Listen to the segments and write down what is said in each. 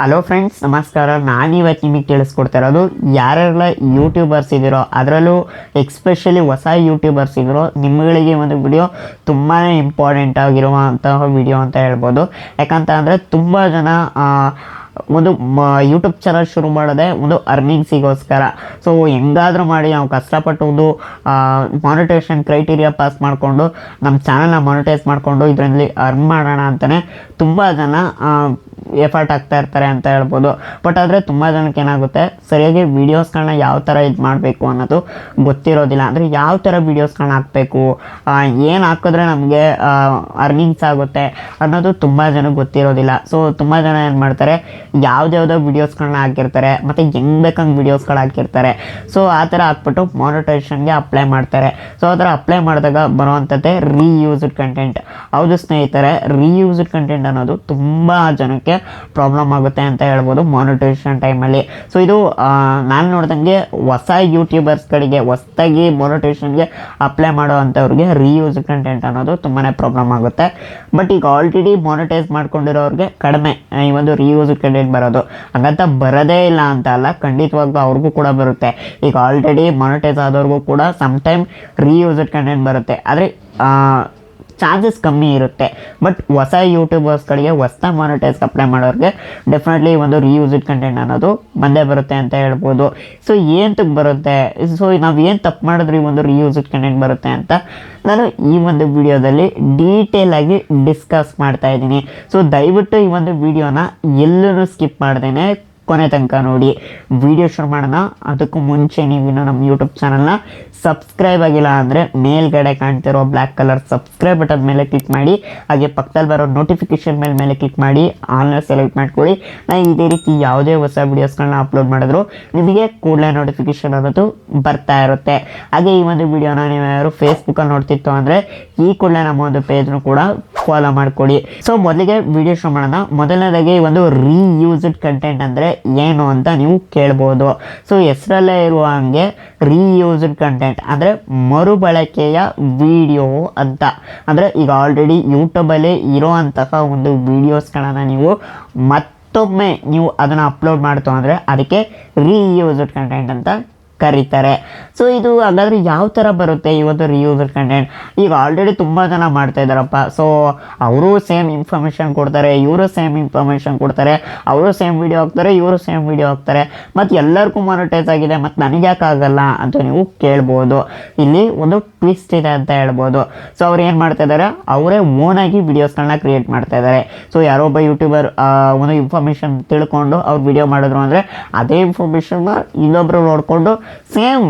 Hello friends ನಮಸ್ಕಾರ. ನಾನು ಇವತ್ತು ನಿಮಗೆ ತಿಳಿಸ್ಕೊಡ್ತಾ ಇರೋದು ಯಾರೆಲ್ಲ ಯೂಟ್ಯೂಬರ್ಸ್ ಇದ್ದೀರೋ, ಅದರಲ್ಲೂ ಎಕ್ಸ್ಪೆಷಲಿ ಹೊಸ ಯೂಟ್ಯೂಬರ್ಸ್ ಇದ್ದೀರೋ ನಿಮ್ಮಗಳಿಗೆ ಒಂದು ವಿಡಿಯೋ ತುಂಬಾ ಇಂಪಾರ್ಟೆಂಟ್ ಆಗಿರುವಂತಹ ವಿಡಿಯೋ ಅಂತ ಹೇಳ್ಬೋದು. ಯಾಕಂತ ಅಂದರೆ ತುಂಬ ಜನ ಒಂದು ಒಂದು ಯೂಟ್ಯೂಬ್ ಚಾನಲ್ ಶುರು ಮಾಡೋದೇ ಒಂದು ಅರ್ನಿಂಗ್ಸಿಗೋಸ್ಕರ ಸೊ ಹೆಂಗಾದರೂ ಮಾಡಿ ನಾವು ಕಷ್ಟಪಟ್ಟು ಒಂದು ಮಾನಿಟೇಷನ್ ಕ್ರೈಟೀರಿಯಾ ಪಾಸ್ ಮಾಡಿಕೊಂಡು ನಮ್ಮ ಚಾನಲ್ನ ಮಾನಿಟೈಸ್ ಮಾಡಿಕೊಂಡು ಇದರಲ್ಲಿ ಅರ್ನ್ ಮಾಡೋಣ ಅಂತಲೇ ತುಂಬ ಜನ ಎಫರ್ಟ್ ಆಗ್ತಾ ಇರ್ತಾರೆ ಅಂತ ಹೇಳ್ಬೋದು. ಬಟ್ ಆದರೆ ತುಂಬ ಜನಕ್ಕೆ ಏನಾಗುತ್ತೆ, ಸರಿಯಾಗಿ ವೀಡಿಯೋಸ್ಗಳನ್ನ ಯಾವ ಥರ ಇದು ಮಾಡಬೇಕು ಅನ್ನೋದು ಗೊತ್ತಿರೋದಿಲ್ಲ. ಅಂದರೆ ಯಾವ ಥರ ವೀಡಿಯೋಸ್ಗಳನ್ನ ಹಾಕಬೇಕು ಏನು ಹಾಕಿದ್ರೆ ನಮಗೆ ಅರ್ನಿಂಗ್ಸ್ ಆಗುತ್ತೆ ಅನ್ನೋದು ತುಂಬ ಜನಕ್ಕೆ ಗೊತ್ತಿರೋದಿಲ್ಲ. ಸೊ ತುಂಬ ಜನ ಏನು ಮಾಡ್ತಾರೆ ಯಾವ್ದ್ಯಾವುದೋ ವೀಡಿಯೋಸ್ಗಳನ್ನ ಹಾಕಿರ್ತಾರೆ, ಮತ್ತು ಹೆಂಗೆ ಬೇಕಂಗೆ ವೀಡಿಯೋಸ್ಗಳು ಹಾಕಿರ್ತಾರೆ. ಸೊ ಆ ಥರ ಹಾಕ್ಬಿಟ್ಟು ಮಾನಿಟೈಸೇಷನ್ಗೆ ಅಪ್ಲೈ ಮಾಡ್ತಾರೆ. ಸೊ ಆ ಥರ ಅಪ್ಲೈ ಮಾಡಿದಾಗ ಬರುವಂಥದ್ದೇ ರೀಯೂಸ್ಡ್ ಕಂಟೆಂಟ್ ಹೌದು ಸ್ನೇಹಿತರೆ ರೀಯೂಸ್ಡ್ ಕಂಟೆಂಟ್ ಅನ್ನೋದು ತುಂಬ ಜನಕ್ಕೆ ಪ್ರಾಬ್ಲಮ್ ಆಗುತ್ತೆ ಅಂತ ಹೇಳ್ಬೋದು ಮಾನಿಟೈಸೇಷನ್ ಟೈಮಲ್ಲಿ ಸೊ ಇದು ನಾನು ನೋಡ್ದಂಗೆ ಹೊಸ ಯೂಟ್ಯೂಬರ್ಸ್ಗಳಿಗೆ ಹೊಸದಾಗಿ ಮಾನಿಟೈಸೇಷನ್ಗೆ ಅಪ್ಲೈ ಮಾಡೋ ಅಂಥವ್ರಿಗೆ ರೀಯೂಸ್ ಕಂಟೆಂಟ್ ಅನ್ನೋದು ತುಂಬಾ ಪ್ರಾಬ್ಲಮ್ ಆಗುತ್ತೆ. ಬಟ್ ಈಗ ಆಲ್ರೆಡಿ ಮಾನಿಟೈಸ್ ಮಾಡ್ಕೊಂಡಿರೋರಿಗೆ ಕಡಿಮೆ, ಈ ಒಂದು ರೀಯೂಸ್ ಕಂಟೆಂಟ್ ಬರೋದು. ಹಂಗಂತ ಬರೋದೇ ಇಲ್ಲ ಅಂತ ಅಲ್ಲ, ಖಂಡಿತವಾಗ್ಲೂ ಅವ್ರಿಗೂ ಕೂಡ ಬರುತ್ತೆ. ಈಗ ಆಲ್ರೆಡಿ ಮಾನಿಟೈಸ್ ಆದವ್ರಿಗೂ ಕೂಡ ಸಮ್ ಟೈಮ್ ರೀಯೂಸ್ಡ್ ಕಂಟೆಂಟ್ ಬರುತ್ತೆ. ಆದರೆ ಚಾನ್ಸಸ್ ಕಮ್ಮಿ ಇರುತ್ತೆ. ಬಟ್ ಹೊಸ ಯೂಟ್ಯೂಬರ್ಸ್ಗಳಿಗೆ ಹೊಸ ಮಾನಿಟೈಸ್ ಅಪ್ಲೈ ಮಾಡೋರಿಗೆ ಡೆಫಿನೆಟ್ಲಿ ಒಂದು ರಿಯೂಸಿಡ್ ಕಂಟೆಂಟ್ ಅನ್ನೋದು ಬಂದೇ ಬರುತ್ತೆ ಅಂತ ಹೇಳ್ಬೋದು. ಸೊ ಏನಕ್ಕೆ ಬರುತ್ತೆ? ಸೊ ನಾವು ಏನು ತಪ್ಪು ಮಾಡಿದ್ರೆ ಈ ಒಂದು ರಿಯೂಸಿಡ್ ಕಂಟೆಂಟ್ ಬರುತ್ತೆ ಅಂತ ನಾನು ಈ ಒಂದು ವಿಡಿಯೋದಲ್ಲಿ ಡೀಟೇಲ್ ಆಗಿ ಡಿಸ್ಕಸ್ ಮಾಡ್ತಾ ಇದ್ದೀನಿ. ಸೊ ದಯವಿಟ್ಟು ಈ ಒಂದು ವಿಡಿಯೋನ ಎಲ್ಲೂ ಸ್ಕಿಪ್ ಮಾಡ್ದೇನೆ. ಕೊನೆ ತನಕ ನೋಡಿ ವಿಡಿಯೋ ಶುರು ಮಾಡೋಣ. ಅದಕ್ಕೂ ಮುಂಚೆ ನೀವಿನ್ನು ನಮ್ಮ ಯೂಟ್ಯೂಬ್ ಚಾನಲ್ನ ಸಬ್ಸ್ಕ್ರೈಬ್ ಆಗಿಲ್ಲ ಅಂದರೆ ಮೇಲ್ಗಡೆ ಕಾಣ್ತಿರೋ ಬ್ಲ್ಯಾಕ್ ಕಲರ್ ಸಬ್ಸ್ಕ್ರೈಬ್ ಬಟನ್ ಮೇಲೆ ಕ್ಲಿಕ್ ಮಾಡಿ, ಹಾಗೆ ಪಕ್ಕದಲ್ಲಿ ಬರೋ ನೋಟಿಫಿಕೇಶನ್ ಮೇಲೆ ಮೇಲೆ ಕ್ಲಿಕ್ ಮಾಡಿ ಆನ್ಲೈನ್ ಸೆಲೆಕ್ಟ್ ಮಾಡ್ಕೊಳ್ಳಿ. ನಾನು ಇದೇ ರೀತಿ ಯಾವುದೇ ಹೊಸ ವೀಡಿಯೋಸ್ಗಳನ್ನ ಅಪ್ಲೋಡ್ ಮಾಡಿದ್ರು ನಿಮಗೆ ಕೂಡಲೇ ನೋಟಿಫಿಕೇಶನ್ ಅನ್ನೋದು ಬರ್ತಾ ಇರುತ್ತೆ. ಹಾಗೆ ಈ ಒಂದು ವಿಡಿಯೋನ ನೀವು ಯಾರು ಫೇಸ್ಬುಕ್ಕಲ್ಲಿ ನೋಡ್ತಿತ್ತು ಅಂದರೆ ಈ ಕೂಡಲೇ ನಮ್ಮ ಒಂದು ಪೇಜ್ನು ಕೂಡ ಫಾಲೋ ಮಾಡ್ಕೊಳ್ಳಿ ಸೊ ಮೊದಲಿಗೆ ವಿಡಿಯೋ ಶುರು ಮಾಡೋಣ. ಮೊದಲನೇದಾಗಿ ಒಂದು ರೀಯೂಸ್ಡ್ ಕಂಟೆಂಟ್ ಅಂದರೆ ಏನು ಅಂತ ನೀವು ಕೇಳ್ಬೋದು. ಸೊ ಹೆಸರಲ್ಲೇ ಇರುವ ಹಾಗೆ ರೀಯೂಸ್ಡ್ ಕಂಟೆಂಟ್ ಅಂದರೆ ಮರುಬಳಕೆಯ ವಿಡಿಯೋ ಅಂತ. ಅಂದರೆ ಈಗ ಆಲ್ರೆಡಿ ಯೂಟ್ಯೂಬಲ್ಲಿ ಇರೋವಂತಹ ಒಂದು ವೀಡಿಯೋಸ್ಗಳನ್ನು ನೀವು ಮತ್ತೊಮ್ಮೆ ನೀವು ಅದನ್ನು ಅಪ್ಲೋಡ್ ಮಾಡ್ತು ಅಂದರೆ ಅದಕ್ಕೆ ರೀಯೂಸ್ಡ್ ಕಂಟೆಂಟ್ ಅಂತ ಕರೀತಾರೆ. ಸೊ ಇದು ಹಾಗಾದರೆ ಯಾವ ಥರ ಬರುತ್ತೆ ಈ ಒಂದು ರಿಯೂಸರ್ ಕಂಟೆಂಟ್ ಈಗ ಆಲ್ರೆಡಿ ತುಂಬ ಜನ ಮಾಡ್ತಾ ಇದ್ದಾರಪ್ಪ. ಸೊ ಅವರು ಸೇಮ್ ಇನ್ಫಾರ್ಮೇಷನ್ ಕೊಡ್ತಾರೆ, ಇವರು ಸೇಮ್ ಇನ್ಫಾರ್ಮೇಷನ್ ಕೊಡ್ತಾರೆ, ಅವರು ಸೇಮ್ ವಿಡಿಯೋ ಹಾಕ್ತಾರೆ, ಇವರು ಸೇಮ್ ವಿಡಿಯೋ ಹಾಕ್ತಾರೆ. ಮತ್ತು ಎಲ್ಲರಿಗೂ ಮಾನಿಟೈಸ್ ಆಗಿದೆ ಮತ್ತು ನನಗೆ ಯಾಕೆ ಆಗಲ್ಲ ಅಂತ ನೀವು ಕೇಳ್ಬೋದು. ಇಲ್ಲಿ ಒಂದು ಟ್ವಿಸ್ಟ್ ಇದೆ ಅಂತ ಹೇಳ್ಬೋದು. ಸೊ ಅವ್ರು ಏನು ಮಾಡ್ತಾ ಇದ್ದಾರೆ ಅವರೇ ಓನಾಗಿ ವಿಡಿಯೋಸ್ಗಳನ್ನ ಕ್ರಿಯೇಟ್ ಮಾಡ್ತಾ ಇದ್ದಾರೆ ಸೊ ಯಾರೋ ಒಬ್ಬ ಯೂಟ್ಯೂಬರ್ ಒಂದು ಇನ್ಫಾರ್ಮೇಷನ್ ತಿಳ್ಕೊಂಡು ಅವ್ರು ವಿಡಿಯೋ ಮಾಡಿದ್ರು ಅಂದರೆ, ಅದೇ ಇನ್ಫಾರ್ಮೇಷನ್ನ ಇನ್ನೊಬ್ಬರು ನೋಡಿಕೊಂಡು ಸೇಮ್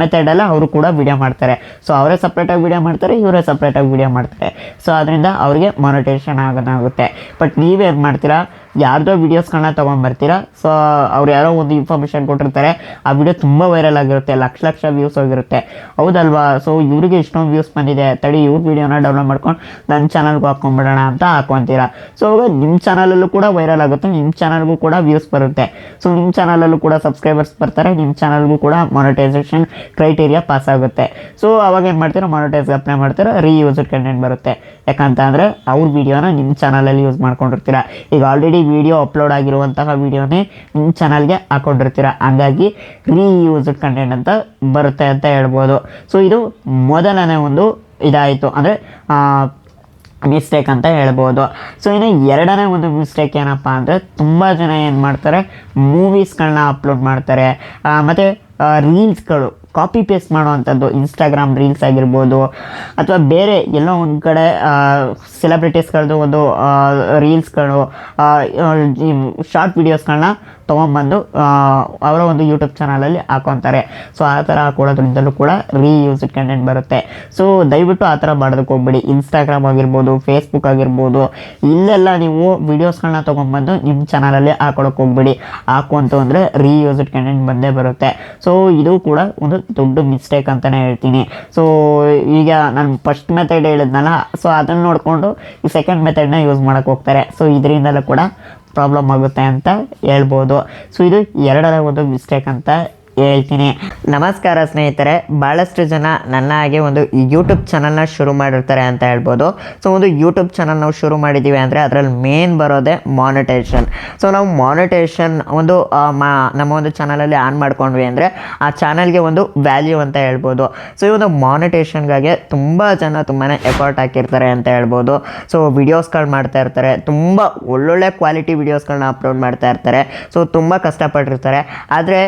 ಮೆಥಡೆಲ್ಲ ಅವರು ಕೂಡ ವೀಡಿಯೋ ಮಾಡ್ತಾರೆ. ಸೊ ಅವರೇ ಸಪ್ರೇಟಾಗಿ ವಿಡಿಯೋ ಮಾಡ್ತಾರೆ, ಇವರೇ ಸಪ್ರೇಟಾಗಿ ವೀಡಿಯೋ ಮಾಡ್ತಾರೆ. ಸೊ ಅದರಿಂದ ಅವರಿಗೆ ಮಾನಿಟೇಷನ್ ಆಗೋದಾಗುತ್ತೆ ಬಟ್ ನೀವೇನು ಮಾಡ್ತೀರಾ? ಯಾರ್ದೋ ವೀಡಿಯೋಸ್ಗಳನ್ನ ತೊಗೊಂಬರ್ತೀರ? ಸೊ ಅವ್ರು ಯಾರೋ ಒಂದು ಇನ್ಫಾರ್ಮೇಷನ್ ಕೊಟ್ಟಿರ್ತಾರೆ. ಆ ವಿಡಿಯೋ ತುಂಬ ವೈರಲ್ ಆಗಿರುತ್ತೆ, ಲಕ್ಷ ಲಕ್ಷ ವ್ಯೂಸ್ ಹೋಗಿರುತ್ತೆ. ಹೌದಲ್ವಾ? ಸೊ ಇವರಿಗೆ ಇಷ್ಟೊಂದು ವ್ಯೂಸ್ ಬಂದಿದೆ. ತಡಿ, ಇವ್ರ ವಿಡಿಯೋನ ಡೌನ್ಲೋಡ್ ಮಾಡ್ಕೊಂಡು ನನ್ನ ಚಾನಲ್ಗೂ ಹಾಕೊಂಡ್ಬಿಡೋಣ ಅಂತ ಹಾಕೊತೀರಾ? ಸೊ ಅವಾಗ ನಿಮ್ಮ ಚಾನಲಲ್ಲೂ ಕೂಡ ವೈರಲ್ ಆಗುತ್ತೆ. ನಿಮ್ಮ ಚಾನಲ್ಗೂ ಕೂಡ ವ್ಯೂಸ್ ಬರುತ್ತೆ. ಸೊ ನಿಮ್ಮ ಚಾನಲಲ್ಲೂ ಕೂಡ ಸಬ್ಸ್ಕ್ರೈಬರ್ಸ್ ಬರ್ತಾರೆ. ನಿಮ್ಮ ಚಾನಲ್ಗೂ ಕೂಡ ಮಾನಿಟೈಸೇಷನ್ ಕ್ರೈಟೀರಿಯಾ ಪಾಸ್ ಆಗುತ್ತೆ. ಸೊ ಅವಾಗ ಏನು ಮಾಡ್ತೀರಾ? ಮಾನಿಟೈಸ್ ಅಪ್ಲೈ ಮಾಡ್ತೀರಾ? ರೀಯೂಸ್ಡ್ ಕಂಟೆಂಟ್ ಬರುತ್ತೆ. ಯಾಕಂತ ಅಂದರೆ ಅವ್ರ ವೀಡಿಯೋನ ನಿಮ್ಮ ಚಾನಲಲ್ಲಿ ಯೂಸ್ ಮಾಡ್ಕೊಂಡಿರ್ತೀರ. ಈಗ ಆಲ್ರೆಡಿ ವಿಡಿಯೋ ಅಪ್ಲೋಡ್ ಆಗಿರುವಂತಹ ವಿಡಿಯೋನೇ ನಿಮ್ಮ ಚಾನಲ್ಗೆ ಹಾಕೊಂಡಿರ್ತೀರ? ಹಾಗಾಗಿ ರೀಯೂಸ್ಡ್ ಕಂಟೆಂಟ್ ಅಂತ ಬರುತ್ತೆ ಅಂತ ಹೇಳ್ಬೋದು. ಸೊ ಇದು ಮೊದಲನೇ ಒಂದು ಇದಾಯಿತು. ಅಂದರೆ ಮಿಸ್ಟೇಕ್ ಅಂತ ಹೇಳ್ಬೋದು. ಸೊ ಇನ್ನು ಎರಡನೇ ಒಂದು ಮಿಸ್ಟೇಕ್ ಏನಪ್ಪ ಅಂದರೆ, ತುಂಬ ಜನ ಏನು ಮಾಡ್ತಾರೆ ಮೂವೀಸ್ಗಳನ್ನ ಅಪ್ಲೋಡ್ ಮಾಡ್ತಾರೆ. ಮತ್ತು ರೀಲ್ಸ್ಗಳು ಕಾಪಿ ಪೇಸ್ಟ್ ಮಾಡುವಂಥದ್ದು ಇನ್ಸ್ಟಾಗ್ರಾಮ್ ರೀಲ್ಸ್ ಆಗಿರ್ಬೋದು, ಅಥವಾ ಬೇರೆ ಎಲ್ಲೋ ಒಂದು ಕಡೆ ಸೆಲೆಬ್ರಿಟೀಸ್ಗಳದ್ದು ಒಂದು ರೀಲ್ಸ್ಗಳು ಶಾರ್ಟ್ ವೀಡಿಯೋಸ್ಗಳನ್ನ ತೊಗೊಂಬಂದು ಅವರ ಒಂದು ಯೂಟ್ಯೂಬ್ ಚಾನಲಲ್ಲಿ ಹಾಕೊತಾರೆ. ಸೊ ಆ ಥರ ಹಾಕೊಳ್ಳೋದ್ರಿಂದಲೂ ಕೂಡ ರೀಯೂಸ್ಡ್ ಕಂಟೆಂಟ್ ಬರುತ್ತೆ. ಸೊ ದಯವಿಟ್ಟು ಆ ಥರ ಮಾಡೋದಕ್ಕೆ ಹೋಗ್ಬೇಡಿ. ಇನ್ಸ್ಟಾಗ್ರಾಮ್ ಆಗಿರ್ಬೋದು ಫೇಸ್ಬುಕ್ ಆಗಿರ್ಬೋದು, ಇಲ್ಲೆಲ್ಲ ನೀವು ವೀಡಿಯೋಸ್ಗಳನ್ನ ತೊಗೊಂಬಂದು ನಿಮ್ಮ ಚಾನಲಲ್ಲಿ ಹಾಕೊಳಕ್ಕೆ ಹೋಗ್ಬೇಡಿ. ಹಾಕು ಅಂತ ಅಂದರೆ ರೀಯೂಸ್ಡ್ ಕಂಟೆಂಟ್ ಬಂದೇ ಬರುತ್ತೆ. ಸೊ ಇದು ಕೂಡ ಒಂದು ದೊಡ್ಡ ಮಿಸ್ಟೇಕ್ ಅಂತಲೇ ಹೇಳ್ತೀನಿ. ಸೊ ಈಗ ನಾನು ಫಸ್ಟ್ ಮೆಥಡ್ ಹೇಳಿದ್ನಲ್ಲ ಸೊ ಅದನ್ನು ನೋಡಿಕೊಂಡು ಈ ಸೆಕೆಂಡ್ ಮೆಥಡ್ನ ಯೂಸ್ ಮಾಡೋಕ್ಕೆ ಹೋಗ್ತಾರೆ. ಸೊ ಇದರಿಂದಲೂ ಕೂಡ ಪ್ರಾಬ್ಲಮ್ ಆಗುತ್ತೆ ಅಂತ ಹೇಳ್ಬೋದು. ಸೊ ಇದು ಎರಡರ ಒಂದು ಮಿಸ್ಟೇಕ್ ಅಂತ ಹೇಳ್ತೀನಿ. ನಮಸ್ಕಾರ ಸ್ನೇಹಿತರೆ ಭಾಳಷ್ಟು ಜನ ನನ್ನ ಹಾಗೆ ಒಂದು ಯೂಟ್ಯೂಬ್ ಚಾನಲ್ನ ಶುರು ಮಾಡಿರ್ತಾರೆ ಅಂತ ಹೇಳ್ಬೋದು. ಸೊ ಒಂದು ಯೂಟ್ಯೂಬ್ ಚಾನಲ್ ನಾವು ಶುರು ಮಾಡಿದ್ದೀವಿ ಅಂದರೆ ಅದರಲ್ಲಿ ಮೇನ್ ಬರೋದೇ ಮಾನಿಟೇಷನ್ ಸೊ ನಾವು ಮಾನಿಟೇಷನ್ ಒಂದು ಮಾ, ನಮ್ಮ ಒಂದು ಚಾನಲಲ್ಲಿ ಆನ್ ಮಾಡ್ಕೊಂಡ್ವಿ ಅಂದರೆ ಆ ಚಾನಲ್ಗೆ ಒಂದು ವ್ಯಾಲ್ಯೂ ಅಂತ ಹೇಳ್ಬೋದು. ಸೊ ಈ ಒಂದು ಮಾನಿಟೇಷನ್ಗಾಗಿ ತುಂಬ ಜನ ತುಂಬಾ ಎಫರ್ಟ್ ಹಾಕಿರ್ತಾರೆ ಅಂತ ಹೇಳ್ಬೋದು. ಸೊ ವಿಡಿಯೋಸ್ಗಳು ಮಾಡ್ತಾ ಇರ್ತಾರೆ. ತುಂಬ ಒಳ್ಳೊಳ್ಳೆ ಕ್ವಾಲಿಟಿ ವಿಡಿಯೋಸ್ಗಳನ್ನ ಅಪ್ಲೋಡ್ ಮಾಡ್ತಾ ಇರ್ತಾರೆ. ಸೊ ತುಂಬ ಕಷ್ಟಪಟ್ಟಿರ್ತಾರೆ. ಆದರೆ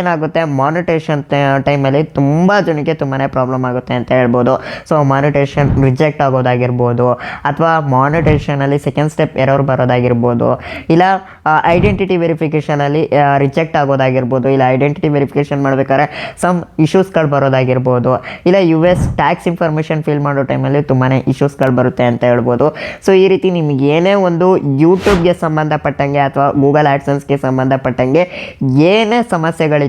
ಏನಾಗುತ್ತೆ? ಮಾನಿಟೇಷನ್ ಟೈಮಲ್ಲಿ ತುಂಬ ಜನಕ್ಕೆ ತುಂಬಾ ಪ್ರಾಬ್ಲಮ್ ಆಗುತ್ತೆ ಅಂತ ಹೇಳ್ಬೋದು. ಸೊ ಮಾನಿಟೇಷನ್ ರಿಜೆಕ್ಟ್ ಆಗೋದಾಗಿರ್ಬೋದು, ಅಥವಾ ಮಾನಿಟೇಷನಲ್ಲಿ ಸೆಕೆಂಡ್ ಸ್ಟೆಪ್ ಎರರ್ ಬರೋದಾಗಿರ್ಬೋದು, ಇಲ್ಲ ಐಡೆಂಟಿಟಿ ವೆರಿಫಿಕೇಷನಲ್ಲಿ ರಿಜೆಕ್ಟ್ ಆಗೋದಾಗಿರ್ಬೋದು, ಇಲ್ಲ ಐಡೆಂಟಿಟಿ ವೆರಿಫಿಕೇಷನ್ ಮಾಡ್ಬೇಕಾದ್ರೆ ಸಮ್ ಇಶ್ಯೂಸ್ಗಳು ಬರೋದಾಗಿರ್ಬೋದು, ಇಲ್ಲ U S tax information fill ಮಾಡೋ ಟೈಮಲ್ಲಿ ತುಂಬಾ ಇಶ್ಯೂಸ್ಗಳು ಬರುತ್ತೆ ಅಂತ ಹೇಳ್ಬೋದು. ಸೊ ಈ ರೀತಿ ನಿಮ್ಗೆ ಏನೇ ಒಂದು ಯೂಟ್ಯೂಬ್ಗೆ ಸಂಬಂಧಪಟ್ಟಂಗೆ ಅಥವಾ ಗೂಗಲ್ ಆ್ಯಡ್ಸನ್ಸ್ಗೆ ಸಂಬಂಧಪಟ್ಟಂಗೆ ಏನೇ ಸಮಸ್ಯೆಗಳಿತ್ತು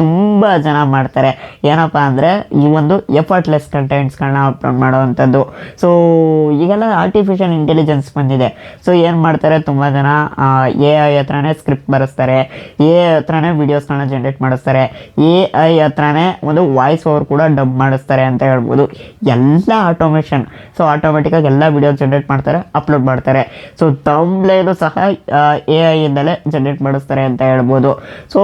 ತುಂಬ ಜನ ಮಾಡ್ತಾರೆ. ಏನಪ್ಪ ಅಂದರೆ ಈ ಒಂದು ಎಫರ್ಟ್ಲೆಸ್ ಕಂಟೆಂಟ್ಸ್ಗಳನ್ನ ಅಪ್ಲೋಡ್ ಮಾಡೋವಂಥದ್ದು. ಸೊ ಈಗೆಲ್ಲ ಆರ್ಟಿಫಿಷಿಯಲ್ ಇಂಟೆಲಿಜೆನ್ಸ್ ಬಂದಿದೆ. ಸೊ ಏನು ಮಾಡ್ತಾರೆ? ತುಂಬ ಜನ ಎ ಐ ಹತ್ರನೇ ಸ್ಕ್ರಿಪ್ಟ್ ಬರೆಸ್ತಾರೆ. ಎ ಐ ಹತ್ರನೇ ವೀಡಿಯೋಸ್ಗಳನ್ನ ಜನ್ರೇಟ್ ಮಾಡಿಸ್ತಾರೆ. ಎ ಐ ಹತ್ರನೇ ಒಂದು ವಾಯ್ಸ್ ಓವರ್ ಕೂಡ ಡಬ್ ಮಾಡಿಸ್ತಾರೆ ಅಂತ ಹೇಳ್ಬೋದು. ಎಲ್ಲ ಆಟೋಮೇಷನ್ ಸೊ ಆಟೋಮೆಟಿಕ್ಕಾಗಿ ಎಲ್ಲ ವೀಡಿಯೋ ಜನ್ರೇಟ್ ಮಾಡ್ತಾರೆ ಅಪ್ಲೋಡ್ ಮಾಡ್ತಾರೆ. ಸೊ ತಮ್ಲೇನು ಸಹ ಎ ಐಯಿಂದಲೇ ಜನ್ರೇಟ್ ಮಾಡಿಸ್ತಾರೆ ಅಂತ ಹೇಳ್ಬೋದು. ಸೊ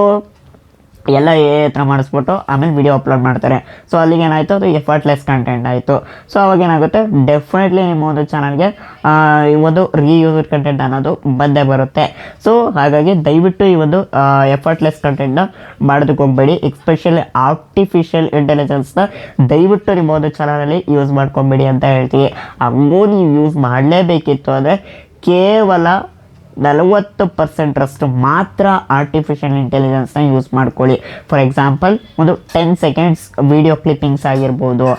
ಎಲ್ಲ ಎ ಹತ್ರ ಮಾಡಿಸ್ಬಿಟ್ಟು ಆಮೇಲೆ ವಿಡಿಯೋ ಅಪ್ಲೋಡ್ ಮಾಡ್ತಾರೆ. ಸೊ ಅಲ್ಲಿಗೆ ಏನಾಯಿತು? ಅದು ಎಫರ್ಟ್ಲೆಸ್ ಕಂಟೆಂಟ್ ಆಯಿತು. ಸೊ ಅವಾಗ ಏನಾಗುತ್ತೆ? ಡೆಫಿನೆಟ್ಲಿ ನಿಮ್ಮ ಒಂದು ಚಾನಲ್ಗೆ ಈ ಒಂದು ರೀಯೂಸ್ಡ್ ಕಂಟೆಂಟ್ ಅನ್ನೋದು ಬಂದೇ ಬರುತ್ತೆ. ಸೊ ಹಾಗಾಗಿ ದಯವಿಟ್ಟು ಈ ಒಂದು ಎಫರ್ಟ್ಲೆಸ್ ಕಂಟೆಂಟ್ನ ಮಾಡೋದಕ್ಕೆ ಹೋಗಬೇಡಿ. ಎಕ್ಸ್ಪೆಷಲಿ ಆರ್ಟಿಫಿಷಿಯಲ್ ಇಂಟೆಲಿಜೆನ್ಸ್ನ ದಯವಿಟ್ಟು ನಿಮ್ಮ ಒಂದು ಚಾನಲಲ್ಲಿ ಯೂಸ್ ಮಾಡ್ಕೊಬೇಡಿ ಅಂತ ಹೇಳ್ತೀವಿ. ಹಂಗೂ ನೀವು ಯೂಸ್ ಮಾಡಲೇಬೇಕಿತ್ತು ಅಂದರೆ ಕೇವಲ ನಲವತ್ತು ಪರ್ಸೆಂಟ್ರಷ್ಟು ಮಾತ್ರ ಆರ್ಟಿಫಿಷಿಯಲ್ ಇಂಟೆಲಿಜೆನ್ಸ್ನ ಯೂಸ್ ಮಾಡ್ಕೊಳ್ಳಿ. ಫಾರ್ ಎಕ್ಸಾಂಪಲ್ ಒಂದು ಟೆನ್ ಸೆಕೆಂಡ್ಸ್ ವಿಡಿಯೋ ಕ್ಲಿಪ್ಪಿಂಗ್ಸ್ ಆಗಿರ್ಬೋದು,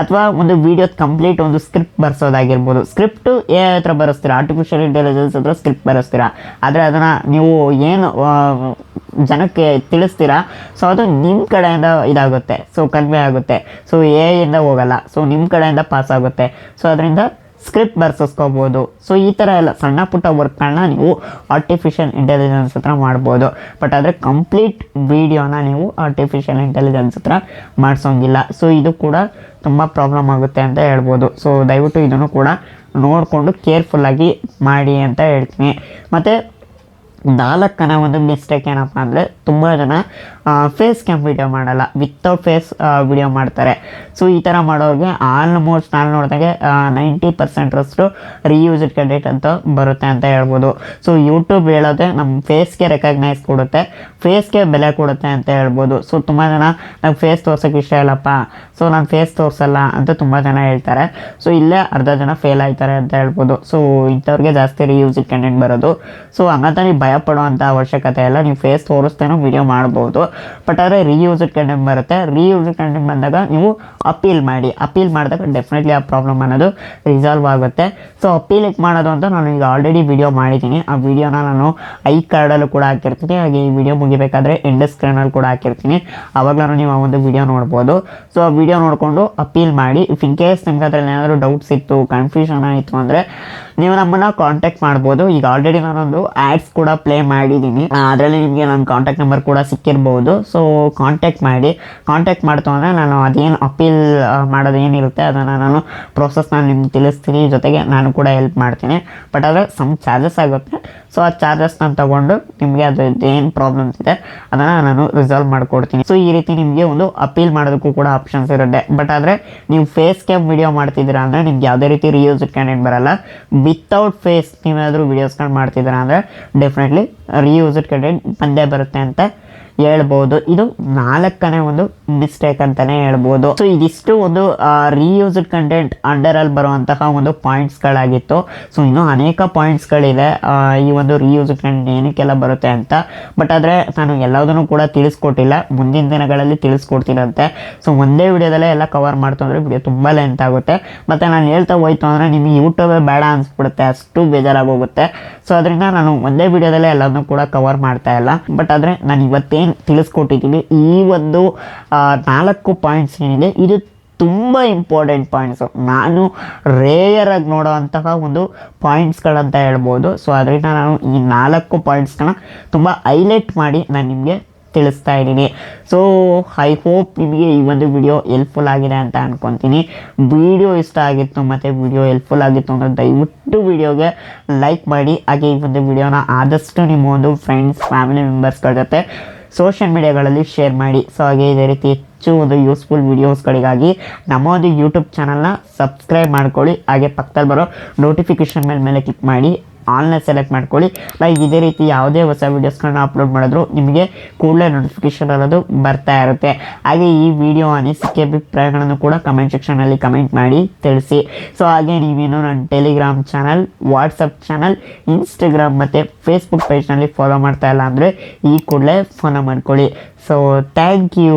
ಅಥವಾ ಒಂದು ವಿಡಿಯೋ ಕಂಪ್ಲೀಟ್ ಒಂದು ಸ್ಕ್ರಿಪ್ಟ್ ಬರ್ಸೋದಾಗಿರ್ಬೋದು. ಸ್ಕ್ರಿಪ್ಟು ಏ ಹತ್ರ ಬರೆಸ್ತೀರಾ? ಆರ್ಟಿಫಿಷಿಯಲ್ ಇಂಟೆಲಿಜೆನ್ಸ್ ಹತ್ರ ಸ್ಕ್ರಿಪ್ಟ್ ಬರೆಸ್ತೀರಾ? ಆದರೆ ಅದನ್ನು ನೀವು ಏನು ಜನಕ್ಕೆ ತಿಳಿಸ್ತೀರಾ? ಸೊ ಅದು ನಿಮ್ಮ ಕಡೆಯಿಂದ ಇದಾಗುತ್ತೆ. ಸೊ ಕನ್ವೆ ಆಗುತ್ತೆ. ಸೊ ಎ ಇಂದ ಹೋಗಲ್ಲ. ಸೊ ನಿಮ್ಮ ಕಡೆಯಿಂದ ಪಾಸ್ ಆಗುತ್ತೆ. ಸೊ ಅದರಿಂದ ಸ್ಕ್ರಿಪ್ಟ್ ಬರ್ಸಿಸ್ಕೋಬೋದು. ಸೊ ಈ ಥರ ಎಲ್ಲ ಸಣ್ಣ ಪುಟ್ಟ ವರ್ಕ್ಗಳನ್ನ ನೀವು ಆರ್ಟಿಫಿಷಿಯಲ್ ಇಂಟೆಲಿಜೆನ್ಸ್ ಹತ್ರ ಮಾಡ್ಬೋದು. ಬಟ್ ಆದರೆ ಕಂಪ್ಲೀಟ್ ವೀಡಿಯೋನ ನೀವು ಆರ್ಟಿಫಿಷಿಯಲ್ ಇಂಟೆಲಿಜೆನ್ಸ್ ಹತ್ರ ಮಾಡಿಸೋಂಗಿಲ್ಲ. ಸೊ ಇದು ಕೂಡ ತುಂಬ ಪ್ರಾಬ್ಲಮ್ ಆಗುತ್ತೆ ಅಂತ ಹೇಳ್ಬೋದು. ಸೊ ದಯವಿಟ್ಟು ಇದನ್ನು ಕೂಡ ನೋಡಿಕೊಂಡು ಕೇರ್ಫುಲ್ಲಾಗಿ ಮಾಡಿ ಅಂತ ಹೇಳ್ತೀನಿ. ಮತ್ತು, ನಾಲ್ಕನೇ ಒಂದು ಮಿಸ್ಟೇಕ್ ಏನಪ್ಪ ಅಂದರೆ ತುಂಬ ಜನ ಫೇಸ್ ಕ್ಯಾಮ್ ವಿಡಿಯೋ ಮಾಡಲ್ಲ. ವಿತೌಟ್ ಫೇಸ್ ವಿಡಿಯೋ ಮಾಡ್ತಾರೆ. ಸೊ ಈ ಥರ ಮಾಡೋರಿಗೆ ಆಲ್ಮೋಸ್ಟ್ ನಾನು ನೋಡಿದಾಗೆ ನೈಂಟಿ ಪರ್ಸೆಂಟ್ರಷ್ಟು ರೀಯೂಸ್ಡ್ ಕಂಟೆಂಟ್ ಅಂತ ಬರುತ್ತೆ ಅಂತ ಹೇಳ್ಬೋದು. ಸೊ ಯೂಟ್ಯೂಬ್ ಹೇಳೋದೆ ನಮ್ಮ ಫೇಸ್ಗೆ ರೆಕಗ್ನೈಸ್ ಕೊಡುತ್ತೆ. ಫೇಸ್ಗೆ ಬೆಲೆ ಕೊಡುತ್ತೆ ಅಂತ ಹೇಳ್ಬೋದು. ಸೊ ತುಂಬ ಜನ ನಂಗೆ ಫೇಸ್ ತೋರ್ಸೋಕೆ ಇಷ್ಟ ಇಲ್ಲಪ್ಪ. ಸೊ ನಾನು ಫೇಸ್ ತೋರಿಸಲ್ಲ ಅಂತ ತುಂಬ ಜನ ಹೇಳ್ತಾರೆ. ಸೊ ಇಲ್ಲೇ ಅರ್ಧ ಜನ ಫೇಲ್ ಆಯ್ತಾರೆ ಅಂತ ಹೇಳ್ಬೋದು. ಸೊ ಇಂಥವ್ರಿಗೆ ಜಾಸ್ತಿ ರೀಯೂಸ್ಡ್ ಕಂಟೆಂಟ್ ಬರೋದು. ಸೊ ಹಂಗಂತ ನೀವು ಭಯ ಅವಶ್ಯಕತೆ ಇಲ್ಲ. ನೀವು ಫೇಸ್ ತೋರಿಸ್ತೇನೋ ವಿಡಿಯೋ ಮಾಡ್ಬೋದು. ಬಟ್ ಆದರೆ ರೀಯೂಸ್ಡ್ ಕಂಡೆಮ್ ಬರುತ್ತೆ. ರಿಯೂಸ್ಡ್ ಕಂಡೆಮ್ ಬಂದಾಗ ನೀವು ಅಪೀಲ್ ಮಾಡಿ. ಅಪೀಲ್ ಮಾಡಿದಾಗ ಡೆಫಿನೆಟ್ಲಿ ಆ ಪ್ರಾಬ್ಲಮ್ ಅನ್ನೋದು ರಿಸಾಲ್ವ್ ಆಗುತ್ತೆ. ಸೊ ಅಪೀಲ್ ಮಾಡೋದು ಅಂತ ನಾನು ಈಗ ಆಲ್ರೆಡಿ ವಿಡಿಯೋ ಮಾಡಿದ್ದೀನಿ. ಆ ವಿಡಿಯೋನ ನಾನು ಐ ಕಾರ್ಡಲ್ಲೂ ಕೂಡ ಹಾಕಿರ್ತೀನಿ. ಹಾಗೆ ಈ ವಿಡಿಯೋ ಮುಗಿಬೇಕಾದ್ರೆ ಎಂಡ್ ಸ್ಕ್ರೀನಲ್ಲಿ ಕೂಡ ಹಾಕಿರ್ತೀನಿ. ಆವಾಗಲೂ ನೀವು ಆ ಒಂದು ವಿಡಿಯೋ ನೋಡ್ಬೋದು. ಸೊ ಆ ವಿಡಿಯೋ ನೋಡಿಕೊಂಡು ಅಪೀಲ್ ಮಾಡಿ. ಇಫ್ ಇನ್ ಕೇಸ್ ನಿಮ್ಗೆ ಅದರಲ್ಲಿ ಏನಾದರೂ ಡೌಟ್ಸ್ ಇತ್ತು ಕನ್ಫ್ಯೂಷನ್ ಆಯಿತು ಅಂದರೆ ನೀವು ನಮ್ಮನ್ನ ಕಾಂಟ್ಯಾಕ್ಟ್ ಮಾಡ್ಬೋದು. ಈಗ ಆಲ್ರೆಡಿ ನಾನೊಂದು ಆ್ಯಡ್ಸ್ ಕೂಡ ಪ್ಲೇ ಮಾಡಿದ್ದೀನಿ. ಅದರಲ್ಲಿ ನಿಮಗೆ ನನ್ನ ಕಾಂಟ್ಯಾಕ್ಟ್ ನಂಬರ್ ಕೂಡ ಸಿಕ್ಕಿರ್ಬೋದು. ಸೊ ಕಾಂಟ್ಯಾಕ್ಟ್ ಮಾಡಿ. ಕಾಂಟ್ಯಾಕ್ಟ್ ಮಾಡ್ತು ಅಂದರೆ ನಾನು ಅದೇನು ಅಪೀಲ್ ಮಾಡೋದು ಏನಿರುತ್ತೆ ಅದನ್ನು ನಾನು ಪ್ರೋಸೆಸ್ನ ನಿಮ್ಗೆ ತಿಳಿಸ್ತೀನಿ. ಜೊತೆಗೆ ನಾನು ಕೂಡ ಹೆಲ್ಪ್ ಮಾಡ್ತೀನಿ. ಬಟ್ ಆದರೆ ಸಮ್ ಚಾರ್ಜಸ್ ಆಗುತ್ತೆ. ಸೊ ಆ ಚಾರ್ಜಸ್ನ ತಗೊಂಡು ನಿಮಗೆ ಅದು ಏನು ಪ್ರಾಬ್ಲಮ್ಸ್ ಇದೆ ಅದನ್ನು ನಾನು ರಿಸಾಲ್ವ್ ಮಾಡ್ಕೊಡ್ತೀನಿ. ಸೊ ಈ ರೀತಿ ನಿಮಗೆ ಒಂದು ಅಪೀಲ್ ಮಾಡೋದಕ್ಕೂ ಕೂಡ ಆಪ್ಷನ್ಸ್ ಇರುತ್ತೆ. ಬಟ್ ಆದರೆ ನೀವು ಫೇಸ್ ಕ್ಯಾಮ್ ವಿಡಿಯೋ ಮಾಡ್ತಿದ್ದೀರಾ ಅಂದರೆ ನಿಮ್ಗೆ ಯಾವುದೇ ರೀತಿ ರಿಯೂಸ್ ಕ್ಯಾಂಡಿಡೇಟ್ ಬರಲ್ಲ. ವಿತೌಟ್ ಫೇಸ್ ನೀವೇನಾದರೂ ವೀಡಿಯೋಸ್ಗಳು ಮಾಡ್ತಿದ್ದೀರಾ ಅಂದರೆ ಡೆಫಿನೆಟ್ಲಿ ರಿಯೂಸ್ಡ್ ಕಂಟೆಂಟ್ ಬಂದೇ ಬರುತ್ತೆ ಅಂತ ಹೇಳ್ಬೋದು. ಇದು ನಾಲ್ಕನೇ ಒಂದು ಮಿಸ್ಟೇಕ್ ಅಂತಾನೆ ಹೇಳ್ಬೋದು. ಸೊ ಇದಿಷ್ಟು ಒಂದು ರೀಯೂಸ್ಡ್ ಕಂಟೆಂಟ್ ಅಂಡರ್ ಅಲ್ಲಿ ಬರುವಂತಹ ಒಂದು ಪಾಯಿಂಟ್ಸ್ಗಳಾಗಿತ್ತು ಸೊ ಇನ್ನೂ ಅನೇಕ ಪಾಯಿಂಟ್ಸ್ಗಳಿದೆ ಈ ಒಂದು ರೀಯೂಸ್ಡ್ ಕಂಟೆಂಟ್ ಏನಕ್ಕೆಲ್ಲ ಬರುತ್ತೆ ಅಂತ. ಬಟ್ ಆದರೆ ನಾನು ಎಲ್ಲದನ್ನು ಕೂಡ ತಿಳಿಸ್ಕೊಟ್ಟಿಲ್ಲ. ಮುಂದಿನ ದಿನಗಳಲ್ಲಿ ತಿಳಿಸ್ಕೊಡ್ತೀನಂತೆ. ಸೊ ಒಂದೇ ವಿಡಿಯೋದಲ್ಲೇ ಎಲ್ಲ ಕವರ್ ಮಾಡ್ತು ಅಂದರೆ ವಿಡಿಯೋ ತುಂಬ ಲೆಂತ್ ಆಗುತ್ತೆ. ಮತ್ತು ನಾನು ಹೇಳ್ತಾ ಹೋಯ್ತು ಅಂದರೆ ನಿಮಗೆ ಯೂಟ್ಯೂಬೇ ಬೇಡ ಅನಿಸ್ಬಿಡುತ್ತೆ. ಅಷ್ಟು ಬೇಜಾರಾಗೋಗುತ್ತೆ ಸೊ ಅದರಿಂದ ನಾನು ಒಂದೇ ವಿಡಿಯೋದಲ್ಲೇ ಎಲ್ಲದನ್ನು ಕೂಡ ಕವರ್ ಮಾಡ್ತಾ ಇಲ್ಲ. ಬಟ್ ಆದರೆ ನಾನು ಇವತ್ತೇನು ತಿಳಿಸ್ಕೊಟ್ಟಿದ್ದೀನಿ ಈ ಒಂದು ನಾಲ್ಕು ಪಾಯಿಂಟ್ಸ್ ಏನಿದೆ, ಇದು ತುಂಬ ಇಂಪಾರ್ಟೆಂಟ್ ಪಾಯಿಂಟ್ಸು ನಾನು ರೇಯರ್ ಆಗಿ ನೋಡೋವಂತಹ ಒಂದು ಪಾಯಿಂಟ್ಸ್ಗಳಂತ ಹೇಳ್ಬೋದು. ಸೊ ಅದರಿಂದ ನಾನು ಈ ನಾಲ್ಕು ಪಾಯಿಂಟ್ಸ್ಗಳನ್ನ ತುಂಬ ಹೈಲೈಟ್ ಮಾಡಿ ನಾನು ನಿಮಗೆ ತಿಳಿಸ್ತಾ ಇದ್ದೀನಿ. ಸೊ ಐ ಹೋಪ್ ನಿಮಗೆ ಈ ಒಂದು ವಿಡಿಯೋ ಹೆಲ್ಪ್ಫುಲ್ ಆಗಿದೆ ಅಂತ ಅಂದ್ಕೊತೀನಿ ವಿಡಿಯೋ ಇಷ್ಟ ಆಗಿತ್ತು ಮತ್ತು ವಿಡಿಯೋ ಹೆಲ್ಪ್ಫುಲ್ ಆಗಿತ್ತು ಅಂದರೆ ದಯವಿಟ್ಟು ವಿಡಿಯೋಗೆ ಲೈಕ್ ಮಾಡಿ. ಹಾಗೆ ಈ ಒಂದು ವಿಡಿಯೋನ ಆದಷ್ಟು ನಿಮ್ಮ ಒಂದು ಫ್ರೆಂಡ್ಸ್ ಫ್ಯಾಮಿಲಿ ಮೆಂಬರ್ಸ್ಗಳ ಜೊತೆ ಸೋಷಿಯಲ್ ಮೀಡಿಯಾಗಳಲ್ಲಿ ಶೇರ್ ಮಾಡಿ. ಸೊ ಹಾಗೆ ಇದೇ ರೀತಿ ಹೆಚ್ಚು ಒಂದು ಯೂಸ್ಫುಲ್ ವೀಡಿಯೋಸ್ಗಳಿಗಾಗಿ ನಮ್ಮ ಒಂದು ಯೂಟ್ಯೂಬ್ ಚಾನಲ್ನ ಸಬ್ಸ್ಕ್ರೈಬ್ ಮಾಡ್ಕೊಳ್ಳಿ. ಹಾಗೆ ಪಕ್ಕದಲ್ಲಿ ಬರೋ ನೋಟಿಫಿಕೇಷನ್ ಮೇಲೆ ಮೇಲೆ ಕ್ಲಿಕ್ ಮಾಡಿ. ಆಲ್ನ ಸೆಲೆಕ್ಟ್ ಮಾಡ್ಕೊಳ್ಳಿ. ಲೈಕ್ ಇದೇ ರೀತಿ ಯಾವುದೇ ಹೊಸ ವೀಡಿಯೋಸ್ಗಳನ್ನ ಅಪ್ಲೋಡ್ ಮಾಡಿದ್ರು ನಿಮಗೆ ಕೂಡಲೇ ನೋಟಿಫಿಕೇಶನ್ ಅನ್ನೋದು ಬರ್ತಾ ಇರುತ್ತೆ. ಹಾಗೆ ಈ ವಿಡಿಯೋ ಅನಿಸಿಕೆ ಅಭಿಪ್ರಾಯಗಳನ್ನು ಕೂಡ ಕಮೆಂಟ್ ಸೆಕ್ಷನಲ್ಲಿ ಕಮೆಂಟ್ ಮಾಡಿ ತಿಳಿಸಿ. ಸೊ ಹಾಗೆ ನೀವೇನು ನನ್ನ Telegram channel WhatsApp channel Instagram ಮತ್ತು ಫೇಸ್ಬುಕ್ ಪೇಜ್ನಲ್ಲಿ ಫಾಲೋ ಮಾಡ್ತಾ ಇಲ್ಲ ಅಂದರೆ ಈ ಕೂಡಲೇ ಫಾಲೋ ಮಾಡ್ಕೊಳ್ಳಿ. So thank you